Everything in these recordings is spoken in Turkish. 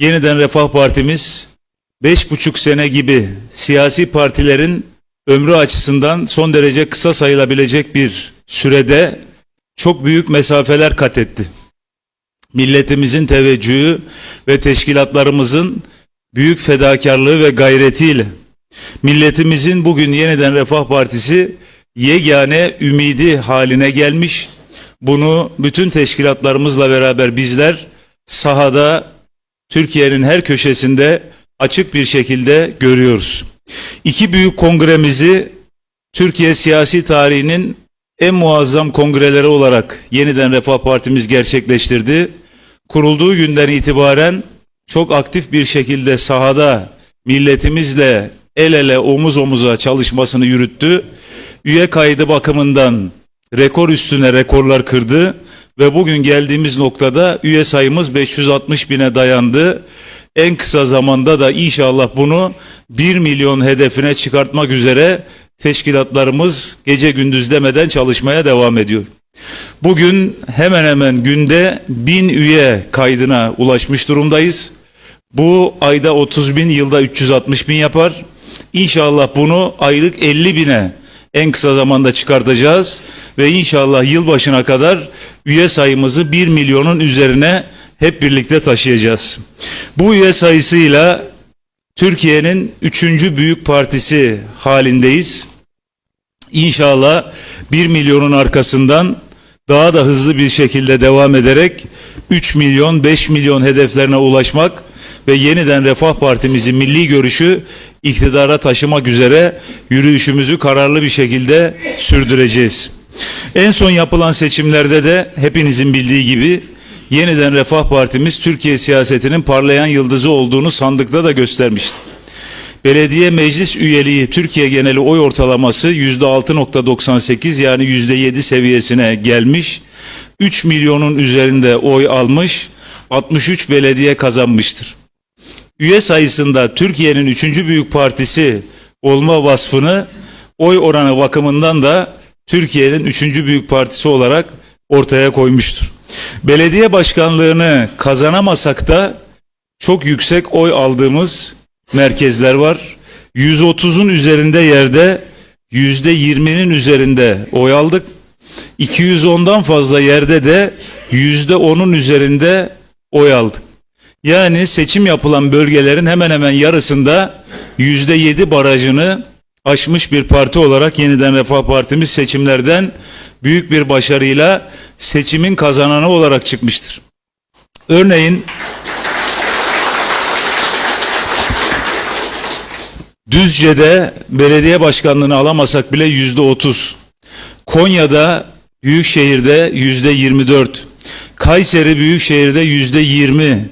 Yeniden Refah Partimiz beş buçuk sene gibi siyasi partilerin ömrü açısından son derece kısa sayılabilecek bir sürede çok büyük mesafeler kat etti. Milletimizin teveccühü ve teşkilatlarımızın büyük fedakarlığı ve gayretiyle milletimizin bugün yeniden Refah Partisi yegane ümidi haline gelmiş. Bunu bütün teşkilatlarımızla beraber bizler sahada Türkiye'nin her köşesinde açık bir şekilde görüyoruz. İki büyük kongremizi Türkiye siyasi tarihinin en muazzam kongreleri olarak yeniden Refah Partimiz gerçekleştirdi. Kurulduğu günden itibaren çok aktif bir şekilde sahada milletimizle el ele omuz omuza çalışmasını yürüttü. Üye kaydı bakımından rekor üstüne rekorlar kırdı ve bugün geldiğimiz noktada üye sayımız 560 bine dayandı. En kısa zamanda da inşallah bunu 1 milyon hedefine çıkartmak üzere teşkilatlarımız gece gündüz demeden çalışmaya devam ediyor. Bugün hemen hemen günde 1000 üye kaydına ulaşmış durumdayız. Bu ayda 30 bin, yılda 360 bin yapar. İnşallah bunu aylık 50 bine en kısa zamanda çıkartacağız ve inşallah yılbaşına kadar üye sayımızı 1 milyonun üzerine hep birlikte taşıyacağız. Bu üye sayısıyla Türkiye'nin üçüncü büyük partisi halindeyiz. İnşallah 1 milyonun arkasından daha da hızlı bir şekilde devam ederek 3 milyon 5 milyon hedeflerine ulaşmak ve yeniden Refah Partimizin milli görüşü iktidara taşımak üzere yürüyüşümüzü kararlı bir şekilde sürdüreceğiz. En son yapılan seçimlerde de hepinizin bildiği gibi yeniden Refah Partimiz Türkiye siyasetinin parlayan yıldızı olduğunu sandıkta da göstermişti. Belediye meclis üyeliği Türkiye geneli oy ortalaması %6.98 yani %7 seviyesine gelmiş. 3 milyonun üzerinde oy almış. 63 belediye kazanmıştır. Üye sayısında Türkiye'nin 3. büyük partisi olma vasfını oy oranı bakımından da Türkiye'nin 3. büyük partisi olarak ortaya koymuştur. Belediye başkanlığını kazanamasak da çok yüksek oy aldığımız merkezler var. 130'un üzerinde yerde %20'nin üzerinde oy aldık. 210'dan fazla yerde de %10'un üzerinde oy aldık. Yani seçim yapılan bölgelerin hemen hemen yarısında %7 barajını aşmış bir parti olarak yeniden Refah Partimiz seçimlerden büyük bir başarıyla seçimin kazananı olarak çıkmıştır. Örneğin Düzce'de belediye başkanlığını alamasak bile yüzde otuz. Konya'da büyükşehirde yüzde yirmi dört. Kayseri büyükşehirde yüzde yirmi.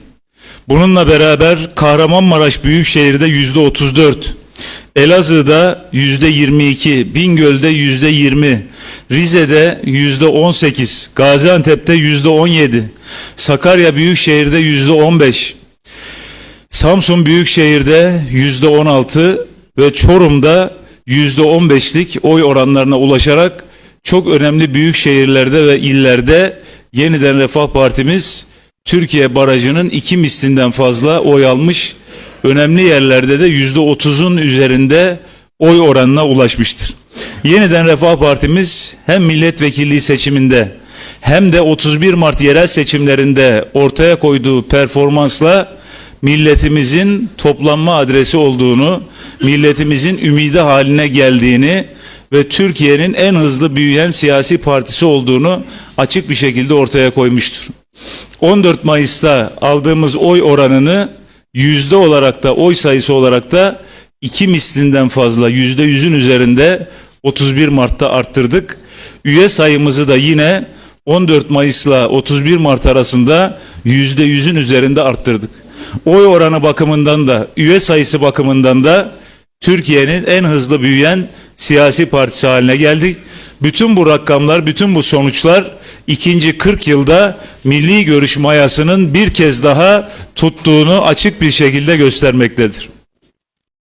Bununla beraber Kahramanmaraş büyükşehirde yüzde otuz dört. Elazığ'da yüzde yirmi iki, Bingöl'de yüzde yirmi, Rize'de yüzde on sekiz, Gaziantep'te yüzde on yedi, Sakarya Büyükşehir'de yüzde on beş, Samsun Büyükşehir'de yüzde on altı ve Çorum'da yüzde on beşlik oy oranlarına ulaşarak çok önemli büyük şehirlerde ve illerde yeniden Refah Partimiz Türkiye barajının iki mislinden fazla oy almış. Önemli yerlerde de yüzde otuzun üzerinde oy oranına ulaşmıştır. Yeniden Refah Partimiz hem milletvekilliği seçiminde hem de 31 Mart yerel seçimlerinde ortaya koyduğu performansla milletimizin toplanma adresi olduğunu, milletimizin ümidi haline geldiğini ve Türkiye'nin en hızlı büyüyen siyasi partisi olduğunu açık bir şekilde ortaya koymuştur. 14 Mayıs'ta aldığımız oy oranını yüzde olarak da oy sayısı olarak da iki mislinden fazla yüzde yüzün üzerinde 31 Mart'ta arttırdık. Üye sayımızı da yine 14 Mayıs'la 31 Mart arasında yüzde yüzün üzerinde arttırdık. Oy oranı bakımından da üye sayısı bakımından da Türkiye'nin en hızlı büyüyen siyasi partisi haline geldik. Bütün bu rakamlar, bütün bu sonuçlar ikinci 40 yılda milli görüş mayasının bir kez daha tuttuğunu açık bir şekilde göstermektedir.